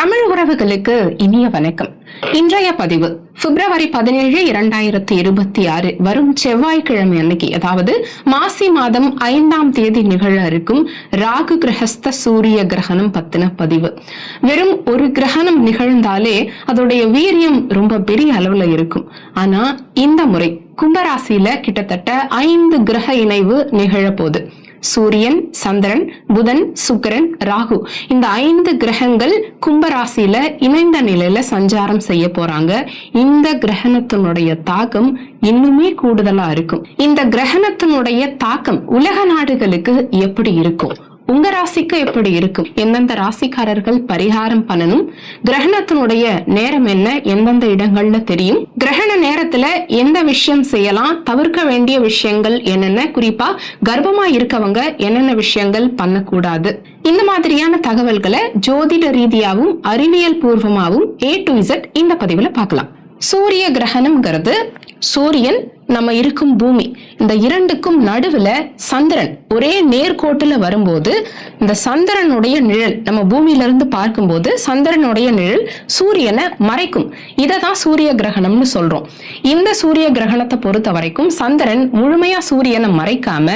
தமிழ் உறவுகளுக்கு இனிய வணக்கம். இன்றைய பதிவு பிப்ரவரி பதினேழு இரண்டாயிரத்தி இருபத்தி ஆறு வரும் செவ்வாய்க்கிழமை அன்னைக்கு அதாவது மாசி மாதம் ஐந்தாம் தேதி நிகழ இருக்கும் ராகு கிரகஸ்த சூரிய கிரகணம் பத்தின பதிவு. வெறும் ஒரு கிரகணம் நிகழ்ந்தாலே அதோடைய வீரியம் ரொம்ப பெரிய அளவுல இருக்கும். ஆனா இந்த முறை கும்பராசியில கிட்டத்தட்ட ஐந்து கிரக இணைவு நிகழ போகுது சூரியன் சந்திரன் புதன் சுக்கரன் ராகு. இந்த ஐந்து கிரகங்கள் கும்பராசியில இணைந்த நிலையில சஞ்சாரம் செய்ய போறாங்க. இந்த கிரகணத்தினுடைய தாக்கம் இன்னுமே கூடுதலா இருக்கும். இந்த கிரகணத்தினுடைய தாக்கம் உலக நாடுகளுக்கு எப்படி இருக்கும்? உங்க ராசிக்கு எப்படி இருக்கும்? எந்தெந்த ராசிக்காரர்கள் பரிகாரம் பண்ணணும்? கிரகணத்தினுடைய நேரம் என்ன? எந்தெந்த இடங்கள்ல தெரியும்? கிரகண நேரத்துல எந்த விஷயம் செய்யலாம்? தவிர்க்க வேண்டிய விஷயங்கள் என்னென்ன? குறிப்பா கர்ப்பமா இருக்கவங்க என்னென்ன விஷயங்கள் பண்ணக்கூடாது? இந்த மாதிரியான தகவல்களை ஜோதிட ரீதியாவும் அறிவியல் பூர்வமாகவும் ஏ டு இசட் இந்த பதிவுல பார்க்கலாம். சூரிய கிரகணம்ங்கிறது சூரியன் நம்ம இருக்கும் பூமி. இந்த இரண்டுக்கும் நடுவுல சந்திரன். ஒரே நேர்கோட்டில் வரும்போது இந்த சந்திரனுடைய நிழல் நம்ம பூமியில இருந்து பார்க்கும்போது சந்திரனுடைய நிழல் சூரியனை மறைக்கும். இதை தான் சூரிய கிரகணம்னு சொல்றோம். இந்த சூரிய கிரகணத்தை பொறுத்த வரைக்கும் சந்திரன் முழுமையா சூரியனை மறைக்காம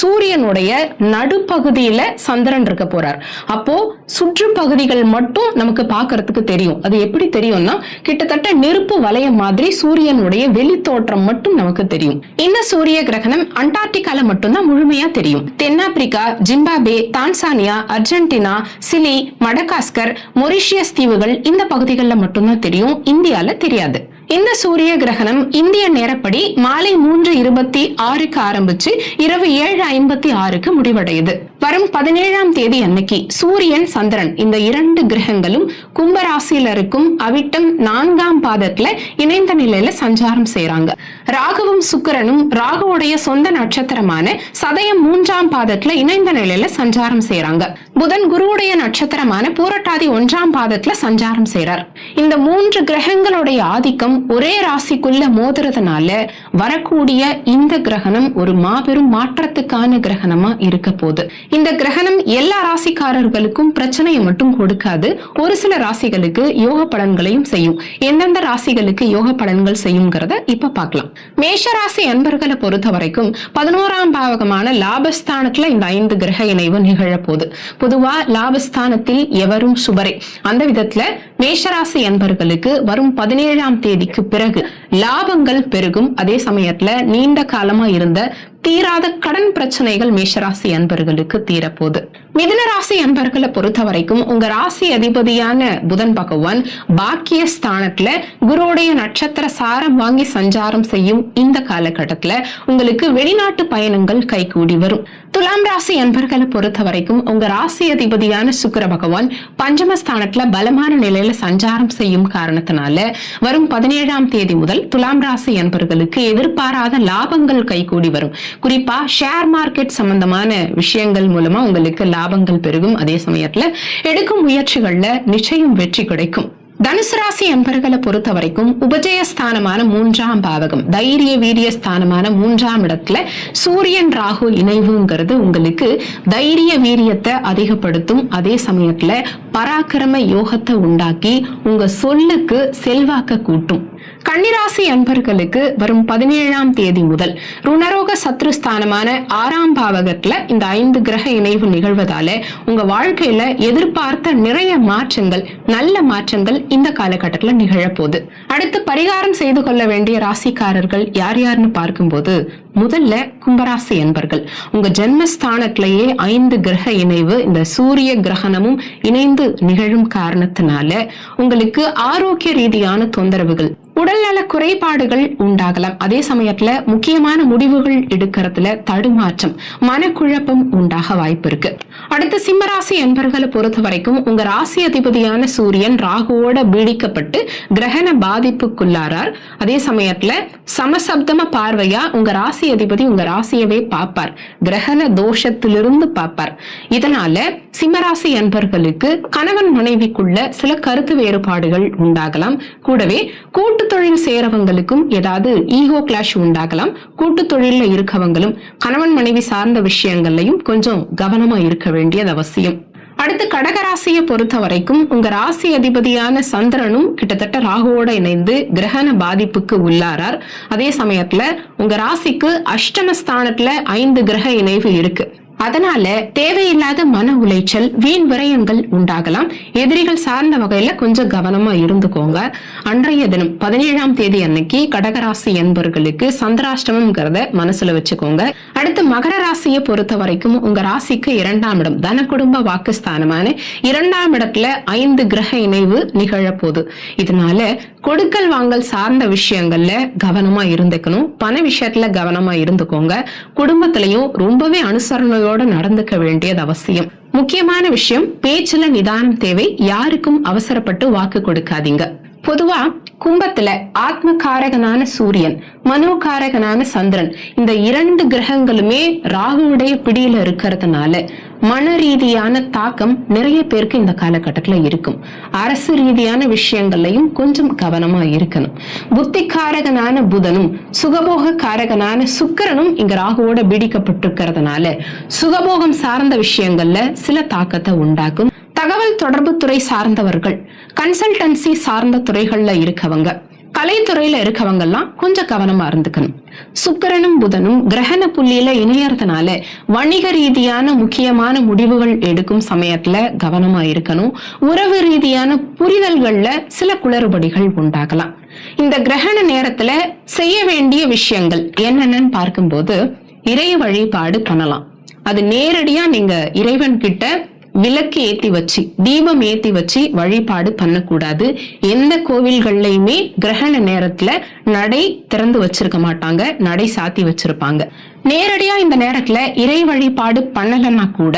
சூரியனுடைய நடுப்பகுதியில சந்திரன் இருக்க போறார். அப்போ சுற்றுப்பகுதிகள் மட்டும் நமக்கு பார்க்கறதுக்கு தெரியும். அது எப்படி தெரியும்னா கிட்டத்தட்ட நெருப்பு வளையம் மாதிரி சூரியனுடைய வெளித்தோற்றம் மட்டும் நமக்கு நமக்கு தெரியும். இந்த சூரிய கிரகணம் அண்டார்டிகால மட்டும்தான் முழுமையா தெரியும். தென்னாப்பிரிக்கா Zimbabwe Tanzania Argentina Chile Madagascar Mauritius தீவுகள் இந்த பகுதிகளில் மட்டும்தான் தெரியும். இந்தியால தெரியாது. இந்த சூரிய கிரகணம் இந்திய நேரப்படி மாலை மூன்று இருபத்தி ஆறுக்கு ஆரம்பிச்சு இரவு ஏழு ஐம்பத்தி ஆறுக்கு முடிவடையுது. வரும் பதினேழாம் தேதி அன்னைக்கு சூரியன் சந்திரன் இந்த இரண்டு கிரகங்களும் கும்பராசியில இருக்கும் அவிட்டம் நான்காம் பாதத்துல இணைந்த நிலையில சஞ்சாரம் செய்யறாங்க ராகுவும் சுக்கிரனும் ராகுவுடைய சொந்த நட்சத்திரமான சதயம் மூன்றாம் பாதத்துல இணைந்த நிலையில சஞ்சாரம் செய்யறாங்க புதன் குருவுடைய நட்சத்திரமான பூரட்டாதி ஒன்றாம் பாதத்துல சஞ்சாரம் செய்யறார் இந்த மூன்று கிரகங்களுடைய ஆதிக்கம் ஒரே ராசிக்குள்ள மோதுறதுனால வரக்கூடிய இந்த கிரகணம் ஒரு மாபெரும் மாற்றத்துக்கான கிரகணமா இருக்க போகுது. இந்த கிரகணம் எல்லா ராசிக்காரர்களுக்கும் பிரச்சனையை மட்டும் கொடுக்காது. ஒரு சில ராசிகளுக்கு யோக பலன்களையும் செய்யும். எந்தெந்த ராசிகளுக்கு யோக பலன்கள் செய்யுங்கிறத இப்ப பார்க்கலாம். மேஷ ராசி அன்பர்களை பொறுத்த வரைக்கும் பதினோராம் பாவகமான லாபஸ்தானத்துல இந்த ஐந்து கிரக இணைவு நிகழப்போகுது. பொதுவா லாபஸ்தானத்தில் எவரும் சுபரே அந்த விதத்துல மேஷராசி என்பர்களுக்கு வரும் பதினேழாம் தேதிக்கு பிறகு லாபங்கள் பெருகும். அதே சமயத்துல நீண்ட காலமா இருந்த தீராத கடன் பிரச்சனைகள் மேஷராசி அன்பர்களுக்கு தீரப்போகுது. மிதுன ராசி அன்பர்களை பொறுத்த வரைக்கும் உங்க ராசி அதிபதியான புதன் பகவான் பாக்கிய ஸ்தானத்துல குருவுடைய நட்சத்திர சாரம் வாங்கி சஞ்சாரம் செய்யும் இந்த காலகட்டத்துல உங்களுக்கு வெளிநாட்டு பயணங்கள் கைகூடி வரும். துலாம் ராசி அன்பர்களை பொறுத்த வரைக்கும் உங்க ராசி அதிபதியான சுக்கர பகவான் பஞ்சமஸ்தானத்துல பலமான நிலையில சஞ்சாரம் செய்யும் காரணத்தினால வரும் பதினேழாம் தேதி முதல் துலாம் ராசி அன்பர்களுக்கு எதிர்பாராத லாபங்கள் கைகூடி வரும். குறிப்பா ஷேர் மார்க்கெட் சம்பந்தமான விஷயங்கள் மூலமா உங்களுக்கு லாபங்கள் பெருகும். அதே சமயத்துல எடுக்கும் முயற்சிகள்ல நிச்சயம் வெற்றி கிடைக்கும். தனுசு ராசி அன்பர்களை பொறுத்த வரைக்கும் உபஜயஸ்தானமான மூன்றாம் பாவகம் தைரிய வீரிய ஸ்தானமான மூன்றாம் இடத்துல சூரியன் ராகு இணைவுங்கிறது உங்களுக்கு தைரிய வீரியத்தை அதிகப்படுத்தும். அதே சமயத்துல பராக்கிரம யோகத்தை உண்டாக்கி உங்க சொல்லுக்கு செல்வாக்க கூட்டும். கன்னிராசி அன்பர்களுக்கு வரும் பதினேழாம் தேதி முதல் ருணரோக சத்ருஸ்தானமான ஆறாம் பாவகத்துல இந்த ஐந்து கிரக இணைவு நிகழ்வதால உங்க வாழ்க்கையில எதிர்பார்த்த நிறைய மாற்றங்கள் நல்ல மாற்றங்கள் இந்த காலகட்டத்துல நிகழப்போகுது. அடுத்து பரிகாரம் செய்து கொள்ள வேண்டிய ராசிக்காரர்கள் யார் யாருன்னு பார்க்கும்போது முதல்ல கும்பராசி என்பர்கள் உங்க ஜென்மஸ்தானத்திலேயே ஐந்து கிரக இணைவு இந்த சூரிய கிரகணமும் இணைந்து நிகழும் காரணத்தினால உங்களுக்கு ஆரோக்கிய ரீதியான தொந்தரவுகள் உடல்நல குறைபாடுகள் உண்டாகலாம். அதே சமயத்துல முக்கியமான முடிவுகள் எடுக்கிறதுல தடுமாற்றம் மனக்குழப்பம் உண்டாக வாய்ப்பு இருக்கு. அடுத்து சிம்மராசி என்பர்களை பொறுத்த வரைக்கும் உங்க ராசி அதிபதியான சூரியன் ராகுவோட பீடிக்கப்பட்டு கிரகண பாதிப்புக்குள்ளாரார் அதே சமயத்துல சமசப்தம பார்வையா உங்க ராசி அதிபதி உங்க ராசியவே பார்ப்பார். கிரகண தோஷத்திலிருந்து பார்ப்பார். இதனால சிம்மராசி என்பர்களுக்கு கணவன் மனைவிக்குள்ள சில கருத்து வேறுபாடுகள் உண்டாகலாம். கூடவே கூட்டு தொழில் சேரவங்களுக்கும் ஏதாவது ஈகோ கிளாஷ் உண்டாகலாம். கூட்டு தொழில இருக்கவங்களும் கணவன் மனைவி சார்ந்த விஷயங்கள்லையும் கொஞ்சம் கவனமா இருக்க வேண்டியது அவசியம். அடுத்து கடகராசியை பொறுத்த வரைக்கும் உங்க ராசி அதிபதியான சந்திரனும் கிட்டத்தட்ட ராகுவோட இணைந்து கிரகண பாதிப்புக்கு உள்ளாரார். அதே சமயத்துல உங்க ராசிக்கு அஷ்டமஸ்தானத்துல ஐந்து கிரக இணைவு இருக்கு. அதனால தேவையில்லாத மன உளைச்சல் வீண் விரயங்கள் உண்டாகலாம். எதிரிகள் சார்ந்த வகையில கொஞ்சம் கவனமா இருந்துக்கோங்க. அன்றைய தினம் பதினேழாம் தேதி அன்னைக்கு கடகராசி என்பவர்களுக்கு சந்திராஷ்டமம்ங்கிறத மனசுல வச்சுக்கோங்க. அடுத்து மகர ராசியை பொறுத்த வரைக்கும் உங்க ராசிக்கு இரண்டாம் இடம் தன குடும்ப வாக்குஸ்தானமான இரண்டாம் இடத்துல ஐந்து கிரக இணைவு நிகழப்போகுது. இதனால கொடுக்கல் வாங்கல் சார்ந்த விஷயங்கள்ல கவனமா இருந்துக்கணும். பண விஷயத்துல கவனமா இருந்துக்கோங்க. குடும்பத்திலையும் ரொம்பவே அனுசரணையோட நடந்துக்க வேண்டியது அவசியம். முக்கியமான விஷயம் பேச்சுல நிதானம் தேவை யாருக்கும் அவசரப்பட்டு வாக்கு கொடுக்காதீங்க. பொதுவா கும்பத்துல ஆத்ம காரகனான சூரியன் மனோகாரகனான சந்திரன் இந்த இரண்டு கிரகங்களுமே ராகுவுடைய பிடியில இருக்கிறதுனால மன ரீதியான தாக்கம் நிறைய பேருக்கு இந்த காலகட்டத்துல இருக்கும். அரசு ரீதியான விஷயங்கள்லையும் கொஞ்சம் கவனமா இருக்கணும். புத்தி காரகனான புதனும் சுகபோக காரகனான சுக்கரனும் இங்க ராகுவோட பீடிக்கப்பட்டிருக்கிறதுனால சுகபோகம் சார்ந்த விஷயங்கள்ல சில தாக்கத்தை உண்டாக்கும். தகவல் தொடர்பு துறை சார்ந்தவர்கள் கன்சல்டன்சி சார்ந்த துறைகள்ல இருக்கவங்க கலைத்துறையில இருக்கவங்க எல்லாம் கொஞ்சம் கவனமா இருந்துக்கணும். சுக்கரனும் புதனும் கிரகண புள்ளியில இணையறதுனால வணிக ரீதியான முக்கியமான முடிவுகள் எடுக்கும் சமயத்துல கவனமா இருக்கணும். உறவு ரீதியான புரிதல்கள்ல சில குளறுபடிகள் உண்டாகலாம். இந்த கிரகண நேரத்துல செய்ய வேண்டிய விஷயங்கள் என்னென்னு பார்க்கும்போது இறை வழிபாடு பண்ணலாம். அது நேரடியா நீங்க இறைவன் கிட்ட விளக்கு ஏத்தி வச்சு தீபம் ஏத்தி வச்சு வழிபாடு பண்ணக்கூடாது. எந்த கோவில்கள்லயுமே கிரகண நேரத்துல நடை திறந்து வச்சிருக்க மாட்டாங்க நடை சாத்தி வச்சிருப்பாங்க. நேரடியா இந்த நேரத்துல இறை வழிபாடு பண்ணலன்னா கூட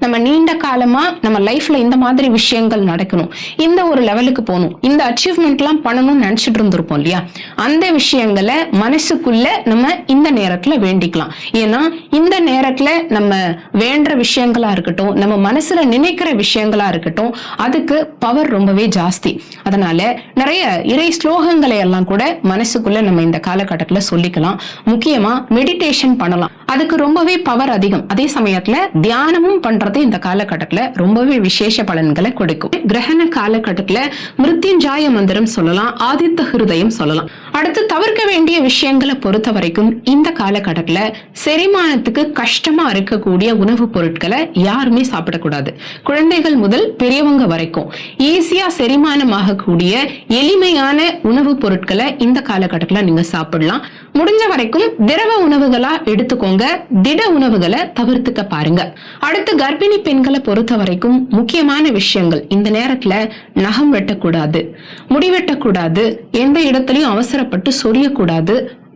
நம்ம நீண்ட காலமா நம்ம லைஃப்ல இந்த மாதிரி விஷயங்கள் நடக்கணும். இந்த ஒரு லெவலுக்கு போகணும். இந்த அச்சீவ்மெண்ட் எல்லாம் பண்ணணும்னு நினைச்சிட்டு இருந்திருப்போம் இல்லையா? அந்த விஷயங்களை மனசுக்குள்ள நம்ம இந்த நேரத்துல வேண்டிக்கலாம். ஏன்னா இந்த நேரத்துல நம்ம வேண்ட விஷயங்களா இருக்கட்டும் நம்ம மனசுல நினைக்கிற விஷயங்களா இருக்கட்டும் அதுக்கு பவர் ரொம்பவே ஜாஸ்தி. அதனால நிறைய இறை ஸ்லோகங்களை எல்லாம் கூட மனசுக்குள்ள நம்ம இந்த காலகட்டத்துல சொல்லிக்கலாம். முக்கியமா மெடிடேஷன் பண்ணலாம். அதுக்கு ரொம்பவே பவர் அதிகம். அதே சமயத்துல தியானமும் பண்றது இந்த காலகட்டத்துல ரொம்பவே விசேஷ பலன்களை கொடுக்கும். கிரகண காலகட்டத்துல மிருத்யுஞ்சாய மந்திரம் சொல்லலாம் ஆதித்த ஹிருதயம் சொல்லலாம். அடுத்து தவிர்க்க வேண்டிய விஷயங்களை பொறுத்த வரைக்கும் இந்த காலகட்டத்துல செரிமானத்துக்கு கஷ்டமா இருக்கக்கூடிய உணவுப் பொருட்களை யாருமே சாப்பிடக்கூடாது. குழந்தைகள் முதல் பெரியவங்க வரைக்கும் ஈஸியா செரிமானம் ஆகக்கூடிய எளிமையான உணவுப் பொருட்களை இந்த காலகட்டத்துல நீங்க சாப்பிடலாம். முடிஞ்ச வரைக்கும் திரவ உணவுகளா எடுத்துக்கோங்க திட உணவுகளை தவிர்த்துக்க பாருங்க. அடுத்து கர்ப்பிணி பெண்களை பொறுத்த வரைக்கும் முக்கியமான விஷயங்கள். இந்த நேரத்துல நகம் வெட்டக்கூடாது முடி வெட்டக்கூடாது எந்த இடத்துலயும் அவசரப்பட்டு சொரியக்கூடாது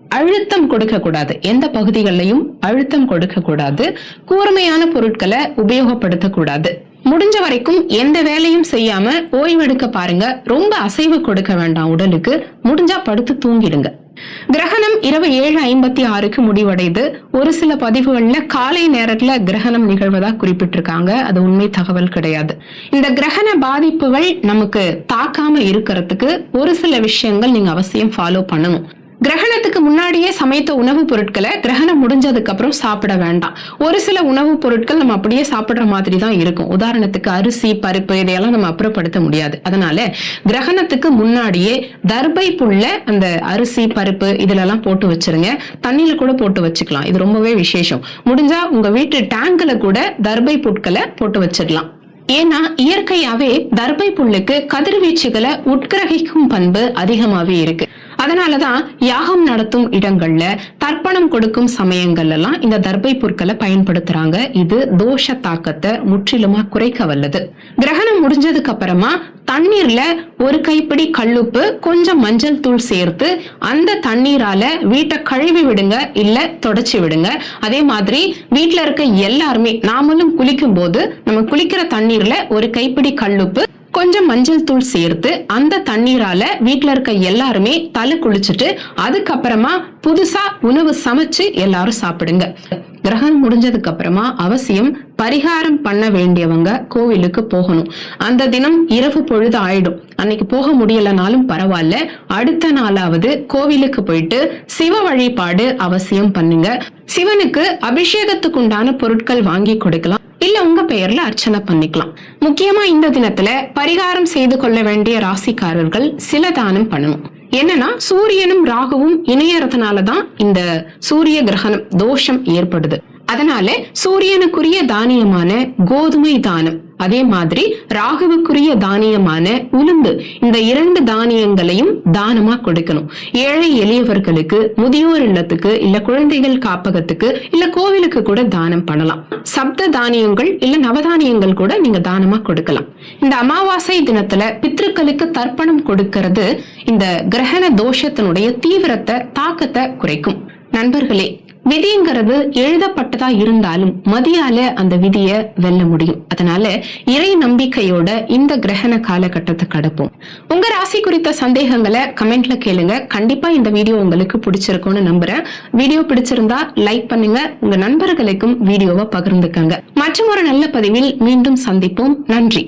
அழுத்தம் கொடுக்க கூடாது எந்த பகுதிகளிலையும் அழுத்தம் கொடுக்க கூடாது கூர்மையான பொருட்களை உபயோகப்படுத்த கூடாது முடிஞ்ச வரைக்கும் எந்த வேலையும் செய்யாம ஓய்வெடுக்க பாருங்க. ரொம்ப அசைவு கொடுக்க வேண்டாம் உடலுக்கு. முடிஞ்சா படுத்து தூங்கிடுங்க. கிரகணம் இரவு ஏழு ஐம்பத்தி ஆறுக்கு முடிவடைது ஒரு சில பதிவுகள்ல காலை நேரத்துல கிரகணம் நிகழ்வதா குறிப்பிட்டிருக்காங்க. அது உண்மை தகவல் கிடையாது. இந்த கிரகண பாதிப்புகள் நமக்கு தாக்காம இருக்கிறதுக்கு ஒரு சில விஷயங்கள் நீங்க அவசியம் ஃபாலோ பண்ணணும். கிரகணத்துக்கு முன்னாடியே சமைத்த உணவுப் பொருட்களை கிரகணம் முடிஞ்சதுக்கு அப்புறம் சாப்பிட வேண்டாம். ஒரு சில உணவுப் பொருட்கள் நம்ம அப்படியே சாப்பிடுற மாதிரி தான் இருக்கும். உதாரணத்துக்கு அரிசி பருப்பு இதையெல்லாம் நம்ம அப்புறப்படுத்த முடியாது. அதனால கிரகணத்துக்கு முன்னாடியே தர்பை புல்ல அந்த அரிசி பருப்பு இதுலெல்லாம் போட்டு வச்சிருங்க. தண்ணியில கூட போட்டு வச்சுக்கலாம். இது ரொம்பவே விசேஷம். முடிஞ்சா உங்க வீட்டு டேங்க்ல கூட தர்பை புட்களை போட்டு வச்சிடலாம். ஏன்னா இயற்கையாவே தர்பை புல்லுக்கு கதிர்வீச்சுகளை உட்கிரகிக்கும் பண்பு அதிகமாவே இருக்கு. அதனாலதான் யாகம் நடத்தும் இடங்கள்ல தர்ப்பணம் கொடுக்கும் சமயங்கள்ல எல்லாம் இந்த தர்பை பொருட்களை பயன்படுத்துறாங்க. இது தோஷ தாக்கத்தை முற்றிலுமா குறைக்க வல்லது. கிரகணம் முடிஞ்சதுக்கு அப்புறமா தண்ணீர்ல ஒரு கைப்பிடி கல்லுப்பு கொஞ்சம் மஞ்சள் தூள் சேர்த்து அந்த தண்ணீரால வீட்டை கழுவி விடுங்க இல்ல தொடச்சி விடுங்க. அதே மாதிரி வீட்டுல இருக்க எல்லாருமே நாமளும் குளிக்கும் போது நம்ம குளிக்கிற தண்ணீர்ல ஒரு கைப்பிடி கல்லுப்பு கொஞ்சம் மஞ்சள் தூள் சேர்த்து அந்த தண்ணீரால வீட்ல இருக்க எல்லாருமே தலை குளிச்சுட்டு அதுக்கப்புறமா புதுசா உணவு சமைச்சு எல்லாரும் சாப்பிடுங்க. கிரகணம் முடிஞ்சதுக்கு அப்புறமா அவசியம் பரிகாரம் பண்ண வேண்டியவங்க கோவிலுக்கு போகணும். அந்த தினம் இரவு பொழுது ஆயிடும். அன்னைக்கு போக முடியலனாலும் பரவாயில்ல. அடுத்த நாளாவது கோவிலுக்கு போயிட்டு சிவ வழிபாடு அவசியம் பண்ணுங்க. சிவனுக்கு அபிஷேகத்துக்கு உண்டான பொருட்கள் வாங்கி கொடுக்கலாம். இல்ல உங்க பெயர்ல அர்ச்சனை பண்ணிக்கலாம். முக்கியமா இந்த தினத்துல பரிகாரம் செய்து கொள்ள வேண்டிய ராசிக்காரர்கள் சில தானம் பண்ணணும். என்னன்னா சூரியனும் ராகுவும் இணையறதுனாலதான் இந்த சூரிய கிரகணம் தோஷம் ஏற்படுது. அதனால சூரியனுக்குரிய தானியமான கோதுமை தானம் அதே மாதிரி ராகுவுக்குரிய தானியமான உளுந்து இந்த இரண்டு தானியங்களையும் தானமா கொடுக்கணும். ஏழை எளியவர்களுக்கு முதியோர் இல்லத்துக்கு இல்ல குழந்தைகள் காப்பகத்துக்கு இல்ல கோவிலுக்கு கூட தானம் பண்ணலாம். சப்த தானியங்கள் இல்ல நவதானியங்கள் கூட நீங்க தானமா கொடுக்கலாம். இந்த அமாவாசை தினத்துல பித்ருக்களுக்கு தர்ப்பணம் கொடுக்கிறது இந்த கிரகண தோஷத்தினுடைய தீவிரத்தை தாக்கத்தை குறைக்கும். நண்பர்களே விதிங்கிறது எழுதப்பட்டதா இருந்தாலும் மதியால அந்த விதிய வெல்ல முடியும். அதனால இறை நம்பிக்கையோட இந்த கிரகண காலகட்டத்தை கடப்போம். உங்க ராசி குறித்த சந்தேகங்களை கமெண்ட்ல கேளுங்க. கண்டிப்பா இந்த வீடியோ உங்களுக்கு பிடிச்சிருக்கும்னு நம்புறேன். வீடியோ பிடிச்சிருந்தா லைக் பண்ணுங்க. உங்க நண்பர்களுக்கும் வீடியோவை பகிர்ந்துக்கங்க. மற்றும் ஒரு நல்ல பதிவில் மீண்டும் சந்திப்போம். நன்றி.